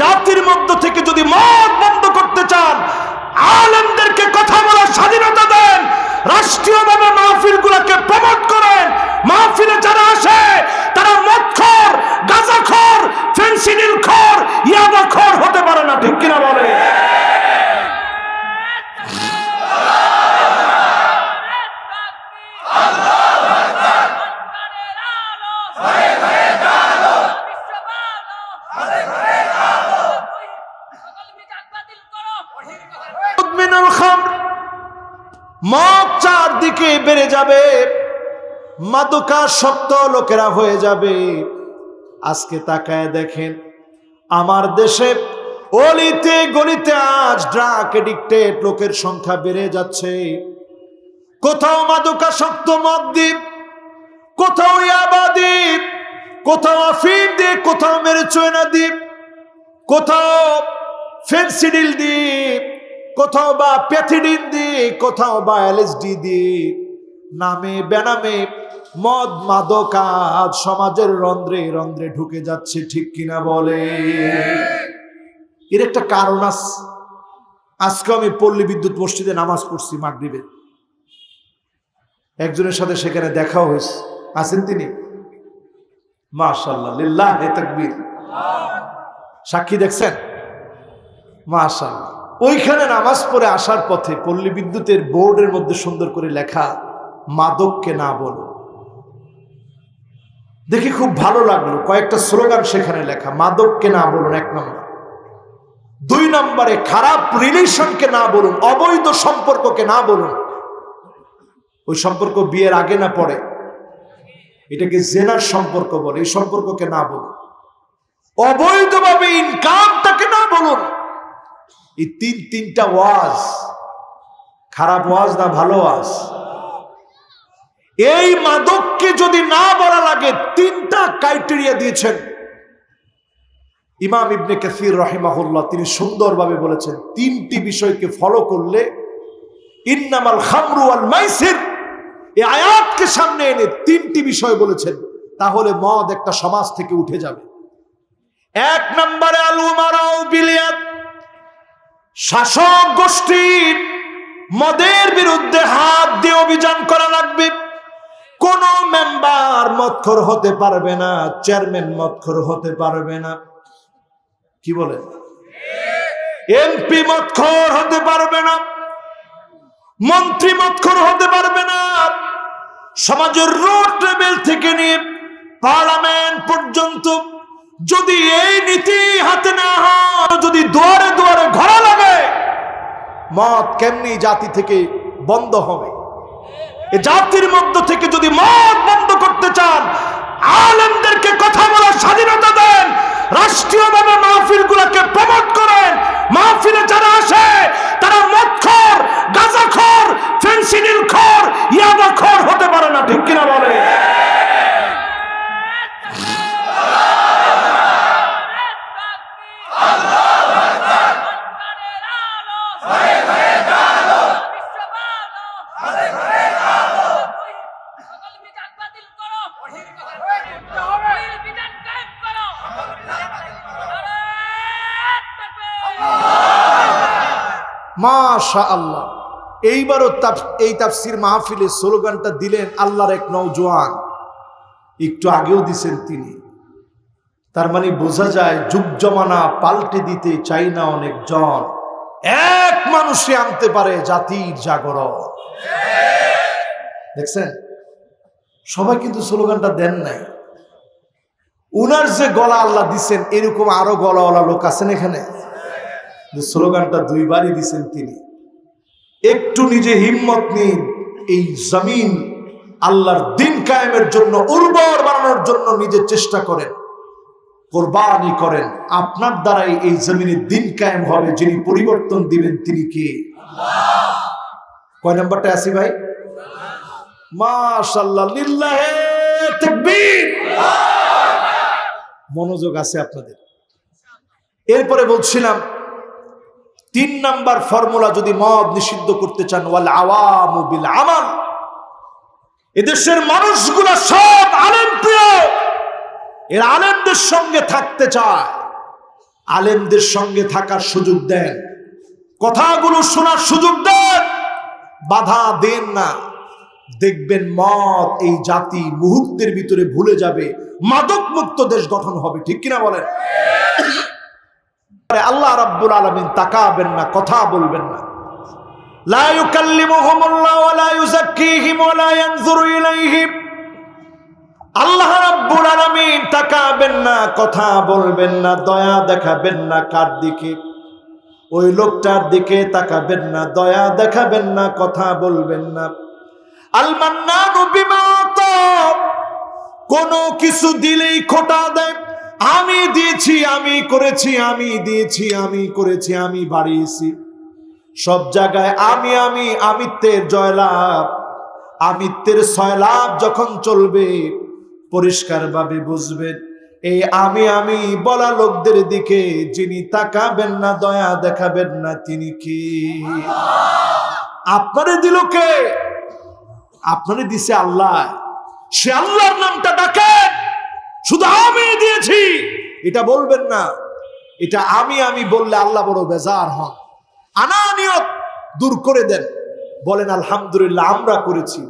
জাতির মধ্য থেকে যদি মত বন্ধ করতে চান, আলেমদেরকে কথা বলার স্বাধীনতা দেন, রাষ্ট্রীয়ভাবে মাহফিল গুলাকে প্রমোট করেন। মাহফিলে যারা আসে, তারা মৎখর গাঁজাখর ফেন্সিডিল খর ইয়াবা খর হতে পারে না, ঠিক কিনা বলে? মদ চারদিকে বেড়ে যাবে, মাদকাসক্ত লোকেরা হয়ে যাবে। আজকে তাকায় দেখেন, আমার দেশে অলিতে গলিতে আজ ড্রাগ এডিক্টেড লোকের সংখ্যা বেড়ে যাচ্ছে। কোথাও মাদকাসক্ত মদ দ্বীপ, কোথাও ইয়াবা দ্বীপ, কোথাও আফিম দ্বীপ, কোথাও মেরে চয়না দ্বীপ, কোথাও ফেন্সিডিল দ্বীপ কোথাও বা প্যাথিডিন দ্বীপ কোথাও বা এলএসডি দ্বীপ নামে, বেনামে মদ মাদক আজ সমাজের রন্ধ্রে রন্ধ্রে ঢুকে যাচ্ছে, ঠিক কিনা বলে? এর একটা কারণ আছে আজকে আমি পল্লী বিদ্যুৎ মসজিদে নামাজ পড়ছি মাগরিবে। একজনের সাথে সেখানে দেখাও হয়েছে। আছেন তিনি? মাশাল্লাহ লিল্লাহ তাকবীর। সাক্ষী দেখছেন? মাশাল্লাহ ওইখানে নামাজ পড়ে আসার পথে পল্লী বিদ্যুতের বোর্ডের মধ্যে সুন্দর করে লেখা, মাদককে না বলো। দেখে খুব ভালো লাগল, কয়েকটা স্লোগান সেখানে লেখা, মাদককে না বলুন, এক নম্বর। দুই নম্বরে, খারাপ রিলেশনকে না বলুন, অবৈধ সম্পর্ককে না বলুন। ওই সম্পর্ক বিয়ের আগে না পরে? এটাকে জেনার সম্পর্ক বলে, এই সম্পর্ককে না বলুন। অবৈধভাবে ইনকামটাকে না বলুন। এই তিন, তিনটা ওয়াজ। খারাপ ওয়াজ না ভালো ওয়াজ? এই মাদককে যদি না বলা লাগে, তিনটা ক্রাইটেরিয়া দিয়েছেন। ইমাম ইবনে কাসির রহিমাহুল্লাহ, তিনি সুন্দরভাবে বলেছেন, তিনটি বিষয়কে ফলো করলে ইন্নামাল খামরু আল মাইসির, এই আয়াতকে সামনে এনে তিনটি বিষয় বলেছেন, তাহলে মদ একটা সমাজ থেকে উঠে যাবে। এক নম্বরে আলু মারাও বিলিয়াত শাসক গোষ্ঠীর মদের বিরুদ্ধে হাত দিয়ে অভিযান করা লাগবে। কোন মেম্বার মৎখর হতে পারবে না, চেয়ারম্যান মৎখর হতে পারবে না। কি বলেন এমপি মৎখর হতে পারবে না, মন্ত্রী মৎখর হতে পারবে না। সমাজের রোড লেভেল থেকে নিয়ে পার্লামেন্ট পর্যন্ত যদি এই নীতি হাতে না হয় যদি দুয়ারে দুয়ারে ঘোরা লাগে মদ কেমনি জাতি থেকে বন্ধ হবে? জাতির মধ্য থেকে যদি মদ বন্ধ করতে চান, আলেমদেরকে কথা বলার স্বাধীনতা দেন, রাষ্ট্রীয়ভাবে মাহফিল গুলাকে প্রমোট করেন। মাহফিলে যারা আসে, তারা মদখোর গাঁজাখোর ফেন্সিডিল খোর ইয়াদা খোর হতে পারে না, ঠিক কিনা বলে? মাশা আল্লাহ এইবারও এই তাফসির মাহফিলে স্লোগানটা দিলেন আল্লাহর এক নৌজওয়ান একটু আগেও দিছেন তিনি। তার মানে বোঝা যায় যুগ জমানা পাল্টে দিতে চাই না অনেক জন এক মানুষে আনতে পারে জাতির জাগরণ। দেখছেন? সবাই কিন্তু স্লোগানটা দেন নাই। উনার যে গলা আল্লাহ দিছেন, এরকম আরও গলাওয়ালা লোক আছেন এখানে? যে স্লোগানটা দুইবারই দিছেন তিনি। একটু নিজে হিম্মত নিন, এই জমিন আল্লাহর দিন কায়েমের জন্য, উর্বর বানানোর জন্য নিজে চেষ্টা করেন, কোরবানি করেন। আপনার দ্বারাই এই জমিনে দিন কায়েম হবে, যিনি পরিবর্তন দিবেন তিনি কে? কয় নাম্বারটা আসি ভাই? মনোযোগ আছে আপনাদের। এরপরে বলছিলাম তিন নাম্বার ফর্মুলা যদি মদ নিষিদ্ধ করতে চান, ওয়াল আওয়াম বিল আমাল। এদেশের মানুষগুলা সব আলেম প্রিয়। এর আলেমদের সঙ্গে থাকতে চায়। আলেমদের সঙ্গে থাকার সুযোগ দেন। কথাগুলো শোনার সুযোগ দেন। বাধা দেন না। দেখবেন মত এই জাতি মুহূর্তের ভিতরে ভুলে যাবে। মাদক মুক্ত দেশ গঠন হবে, ঠিক কিনা বলেন? আল্লাহ রাব্বুল আলামিন তাকাবেন না, কথা বলবেন না। আল্লাহ আলামিন তাকাবেন না, কথা বলবেন না, দয়া দেখাবেন না কার দিকে। ওই লোকটার দিকে তাকাবেন না, দয়া দেখাবেন না, কথা বলবেন না। কোনো কিছু দিলেই খোটা দেয়। আমি দিয়েছি, আমি করেছি, আমি দিয়েছি, আমি করেছি, আমি বাড়িয়েছি। সব জায়গায় আমি আমি, আমিত্বের জয়লাভ। আমিত্বের ছয়লাভ যখন চলবে, পরিষ্কারভাবে বুঝবেন এই আমি আমি বলা লোকদের দিকে, যিনি তাকাবেন না, দয়া দেখাবেন না, তিনি কি? আপনারে দিল কে? আপনারে দিছে আল্লাহ। সে আল্লাহর নামটা ডাকেন। শুধু আমি দিয়েছি। এটা বলবেন না। এটা আমি আমি বললে আল্লাহ বড় বেজার হন। আনানিয়ত দূর করে দেন। বলেন, আলহামদুলিল্লাহ, আমরা করেছি।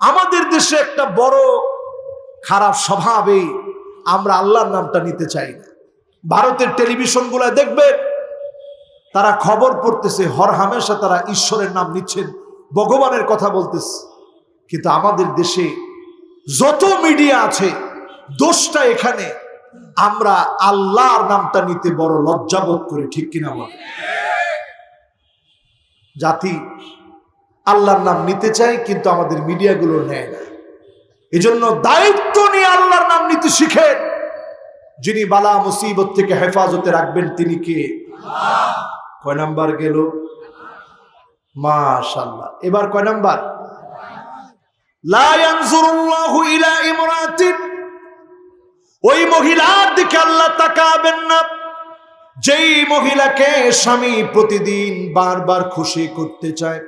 আমাদের দেশে একটা বড় খারাপ স্বভাবে আমরা আল্লাহর নামটা নিতে চাই না। ভারতের টেলিভিশনগুলো দেখবেন, তারা খবর পড়তেছে, হর হামেশা তারা ঈশ্বরের নাম নিচ্ছেন, ভগবানের কথা বলতেছে। কিন্তু আমাদের দেশে যত মিডিয়া আছে দোষটা এখানে। আমরা আল্লাহর নামটা নিতে বড় লজ্জাবোধ করি, ঠিক কিনা বল? জাতি আল্লাহর নাম নিতে চাই কিন্তু আমাদের মিডিয়াগুলো নেয় না। এজন্য দায়িত্ব নিয়ে আল্লাহর নাম নিতে শিখেন যিনি বালা মুসিবত থেকে হেফাজতে রাখবেন, তিনি কে? কয় নাম্বার গেল? মাশাল্লাহ এবার কয় নাম্বার? লা ইয়ানজুরুল্লাহু ইলা ইমরাতিন। ওই মহিলার দিকে আল্লাহ তাকাবেন না। যেই মহিলাকে স্বামী প্রতিদিন বারবার খুশি করতে চায়।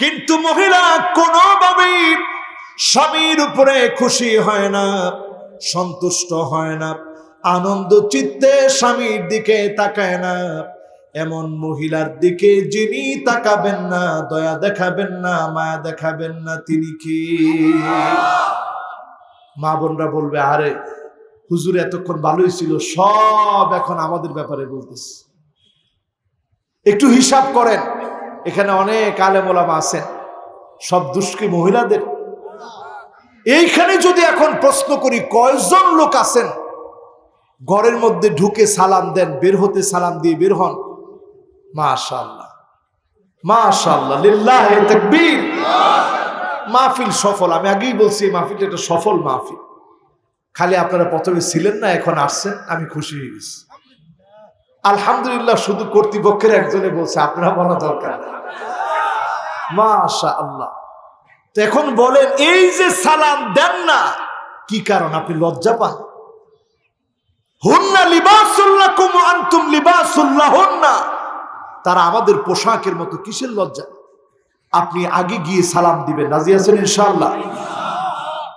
কিন্তু মহিলা কোনোভাবেই স্বামীর উপরে খুশি হয় না, সন্তুষ্ট হয় না, আনন্দ চিত্তে স্বামীর দিকে তাকায় না। এমন মহিলার দিকে যিনি তাকাবেন না, দয়া দেখাবেন না, মায়া দেখাবেন না, তিনি কি? মা বোনরা বলবে, আরে, হুজুর এতক্ষণ ভালোই ছিল, সব এখন আমাদের ব্যাপারে বলতেছে। একটু হিসাব করেন, এখানে অনেক আলেমোলামা আছেন, সব দুষ্কৃ মহিলাদের। এইখানে যদি এখন প্রশ্ন করি, কয়জন লোক আছেন? ঘরের মধ্যে ঢুকে সালাম দেন, বের হতে সালাম দিয়ে বের হন। মাশাল্লাহ মাশাল্লাহ লিল্লাহে মাহফিল সফল। আমি আগেই বলছি, এই মাহফিলটা একটা সফল মাহফিল। খালি আপনারা প্রথমে ছিলেন না, এখন আসছেন, আমি খুশি হয়ে গেছি। আলহামদুলিল্লাহ, শুধু কর্তৃপক্ষের একজনে বলছে, আপনারা বলা দরকার মাশা আল্লাহ তো এখন বলেন, এই যে সালাম দেন না, কি কারণ? আপনি লজ্জা পান? হুন্না লিবাসুল্লাহ কুম আন্তুম লিবাসুল্লাহ হুন্না তারা আমাদের পোশাকের মতো কিসের লজ্জা? আপনি আগে গিয়ে সালাম দিবেন। রাজি আছেন ইনশাল্লাহ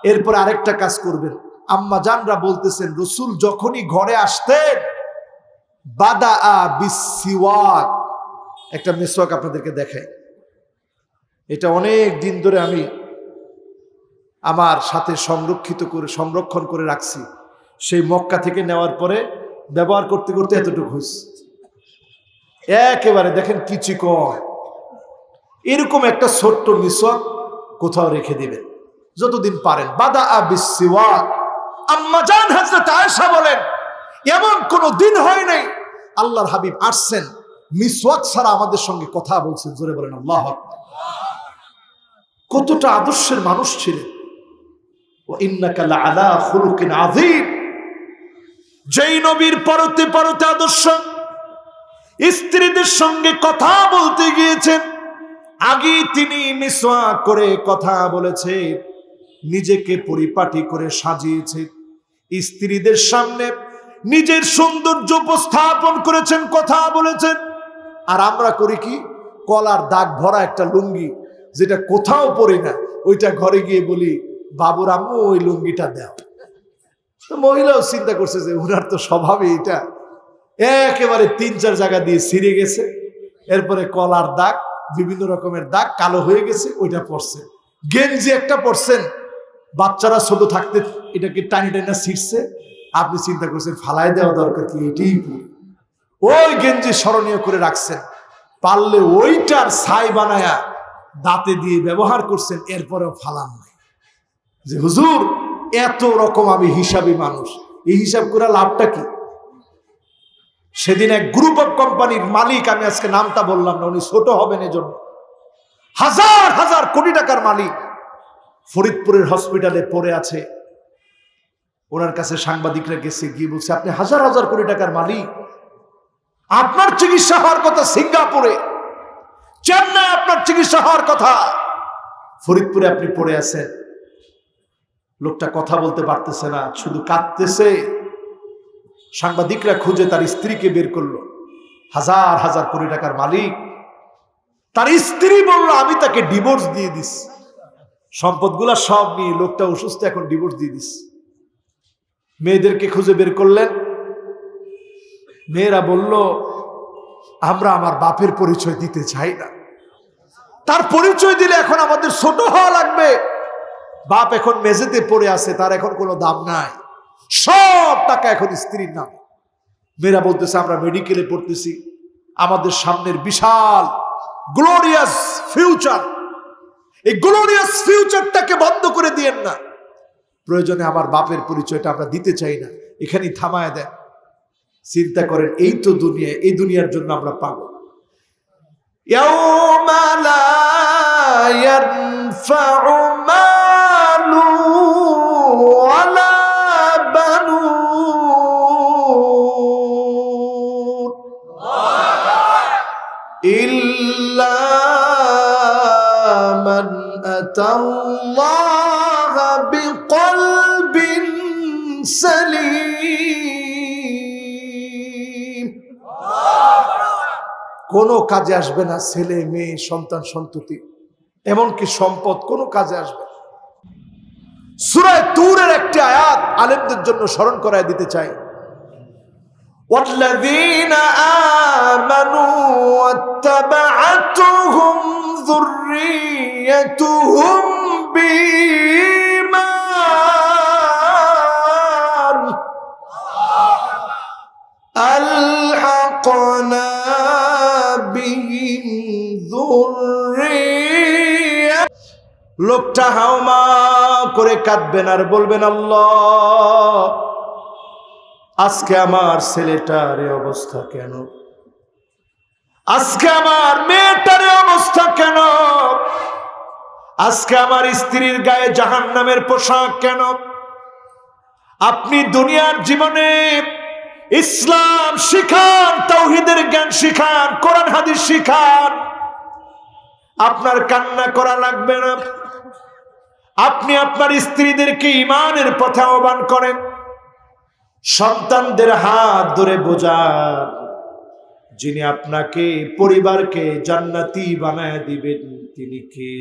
এরপর আরেকটা কাজ করবেন। আম্মা জানরা বলতেছেন, রসুল যখনই ঘরে আসতেন বাদা আ একটা মেসওয়াক আপনাদেরকে দেখাই। এটা অনেক দিন ধরে আমি আমার সাথে সংরক্ষিত করে, সংরক্ষণ করে রাখছি। সেই মক্কা থেকে নেওয়ার পরে ব্যবহার করতে করতে এতটুকু হয়েছে একেবারে দেখেন কি চিকন। এরকম একটা ছোট্ট মিসওয়াক কোথাও রেখে দিবেন। যতদিন পারেন। বাদা আ বিসিওয়াক আম্মা হাজরত বলেন, এমন কোনো দিন হয় নাই। আল্লাহর হাবিব আসছেন। মিসওয়াক ছাড়া আমাদের সঙ্গে কথা বলছেন। জোরে বলেন, আল্লাহ কতটা আদর্শের মানুষ ছিলেন। ও ইন্নাকা লাআলা খুলুকিন আযীম। যেই নবীর পরতে পরতে আদর্শ স্ত্রীদের সঙ্গে কথা বলতে গিয়েছেন। আগে তিনি মিসওয়াক করে কথা বলেছে, নিজেকে পরিপাটি করে সাজিয়েছে। স্ত্রীদের সামনে নিজের সৌন্দর্য উপস্থাপন করেছেন, কথা বলেছেন। আর আমরা করি কি? কলার দাগ ভরা একটা লুঙ্গি, যেটা কোথাও পরি না, ওইটা ঘরে গিয়ে বলি, বাবুর আম্মু, ওই লুঙ্গিটা দাও। তো মহিলাও চিন্তা করছে যে ওনার তো স্বভাবই এটা। একেবারে তিন চার জায়গা দিয়ে ছিঁড়ে গেছে। এরপরে কলার দাগ বিভিন্ন রকমের দাগ কালো হয়ে গেছে, ওইটা পড়ছে। গেঞ্জি একটা পড়ছেন, বাচ্চারা ছোট থাকতে এটাকে টানি টানি ছিঁড়ছে। আপনি চিন্তা করছেন, ফালাই দেওয়া দরকার কি? এটাই ওই গেঞ্জি স্মরণীয় করে রাখছেন। পারলে ওইটার ছাই বানায়া দাঁতে দিয়ে ব্যবহার করছেন, এরপরেও ফালান নাই। যে হুজুর, এত রকম আমি হিসাবি মানুষ। এই হিসাব করে লাভটা কি? সেদিন এক গ্রুপ অফ কোম্পানির মালিক, আমি আজকে নামটা বললাম না, উনি ছোট হবেন এজন্য। হাজার হাজার কোটি টাকার মালিক ফরিদপুরের হসপিটালে পড়ে আছে। ওনার কাছে সাংবাদিকরা গেছে, গিয়ে বলছে, আপনি হাজার হাজার কোটি টাকার মালিক। আপনার চিকিৎসা হওয়ার কথা সিঙ্গাপুরে। চেন্নাই আপনার চিকিৎসা হওয়ার কথা। ফরিদপুরে আপনি পড়ে আছেন। লোকটা কথা বলতে পারতেছে না, শুধু কাঁদতেছে। সাংবাদিকরা খুঁজে তার স্ত্রীকে বের করল। হাজার হাজার কোটি টাকার মালিক। তার স্ত্রী বলল, আমি তাকে ডিভোর্স দিয়ে দিস। সম্পদগুলা সব নিয়ে লোকটা অসুস্থ, এখন ডিভোর্স দিয়ে দিস। মেয়েদেরকে খুঁজে বের করলেন। মেয়েরা বলল, আমরা আমার বাপের পরিচয় দিতে চাই না। তার পরিচয় দিলে এখন আমাদের ছোট হওয়া লাগবে। বাপ এখন মেঝেতে পড়ে আছে, তার এখন কোনো দাম নাই। সব টাকা এখন স্ত্রীর নাম মেয়েরা বলতেছে আমরা মেডিকেলে পড়তেছি আমাদের সামনের বিশাল গ্লোরিয়াস ফিউচার এই গ্লোরিয়াস ফিউচারটাকে বন্ধ করে দিয়েন না প্রয়োজনে আমার বাপের পরিচয়টা আমরা দিতে চাই না এখানেই থামায় দেন চিন্তা করেন এই তো দুনিয়া এই দুনিয়ার জন্য আমরা পাগল يوم لا ينفع مال কোনো কাজে আসবে না ছেলে মেয়ে সন্তান সন্ততি এমনকি সম্পদ কোনো কাজে আসবে না। সূরায় তুরের একটি আয়াত আলেমদের জন্য স্মরণ করায় দিতে চাই والذين آمنوا واتبعتهم ذريتهم بإيمان ألحقنا লোকটা হাওমা করে কাঁদবেন আর বলবেন, আল্লাহ, আজকে আমার ছেলেটার অবস্থা কেন? আজকে আমার মেয়েটার অবস্থা কেন? আজকে আমার স্ত্রীর গায়ে জাহান নামের পোশাক কেন? আপনি দুনিয়ার জীবনে ইসলাম শিখান, তৌহিদের জ্ঞান শিখান, কোরআন হাদিস শিখান। আপনার কান্না করা লাগবে না। আপনি আপনার স্ত্রীদেরকে ইমানের পথে আহ্বান করেন। সন্তানদের হাত ধরে বোঝান, যিনি আপনাকে, পরিবারকে জান্নাতি বানায় দিবেন, তিনি কে?